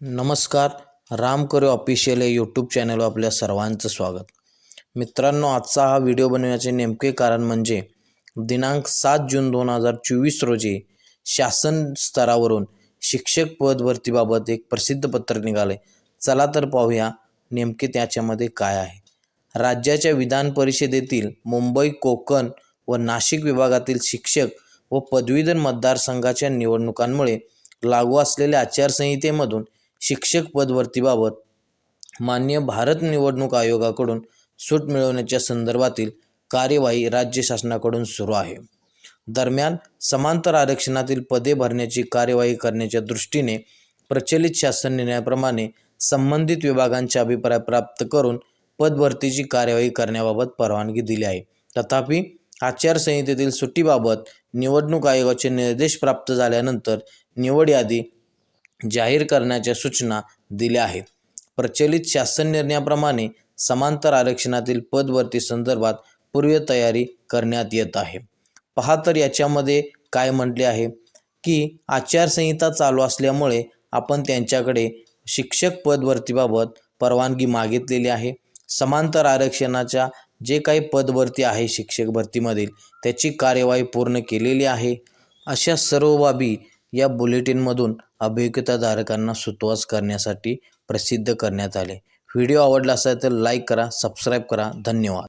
नमस्कार. राम करे ऑफिशियल या यूट्यूब चॅनलवर आपल्या सर्वांचं स्वागत. मित्रांनो आजचा हा व्हिडिओ बनवण्याचे नेमके कारण म्हणजे दिनांक सात जून दोन हजार चोवीस रोजी शासन स्तरावरून शिक्षक पद भरतीबाबत एक प्रसिद्ध पत्रक निघाले चला तर पाहूया नेमके त्याच्यामध्ये काय आहे. राज्याच्या विधान परिषदेतील मुंबई कोकण व नाशिक विभागातील शिक्षक व पदवीधर मतदारसंघाच्या निवडणुकांमुळे लागू असलेल्या आचारसंहितेमधून शिक्षक पदभरतीबाबत मान्य भारत निवडणूक आयोगाकडून सूट मिळवण्याच्या संदर्भातील कार्यवाही राज्य शासनाकडून सुरू आहे. दरम्यान समांतर आरक्षणातील पदे भरण्याची कार्यवाही करण्याच्या दृष्टीने प्रचलित शासन निर्णयाप्रमाणे संबंधित विभागांचे अभिप्राय प्राप्त करून पदभरतीची कार्यवाही करण्याबाबत परवानगी दिली आहे. तथापि आचारसंहितेतील सुट्टीबाबत निवडणूक आयोगाचे निर्देश प्राप्त झाल्यानंतर निवड यादी जाहीर करण्याच्या सूचना दिल्या आहेत. प्रचलित शासन निर्णयाप्रमाणे समांतर आरक्षणातील पदभरती संदर्भात पूर्वतयारी करण्यात येत आहे. पहा तर याच्यामध्ये काय म्हटले आहे की आचारसंहिता चालू असल्यामुळे आपण त्यांच्याकडे शिक्षक पदभरतीबाबत परवानगी मागितलेली आहे. समांतर आरक्षणाच्या जे काही पदभरती आहे शिक्षक भरतीमधील त्याची कार्यवाही पूर्ण केलेली आहे. अशा सर्व बाबी या बुलेटिनमधून अभियोग्यताधारकांना सुतवास करण्यासाठी प्रसिद्ध करण्यात आले. व्हिडिओ आवडला असेल तर लाईक करा सबस्क्राईब करा. धन्यवाद.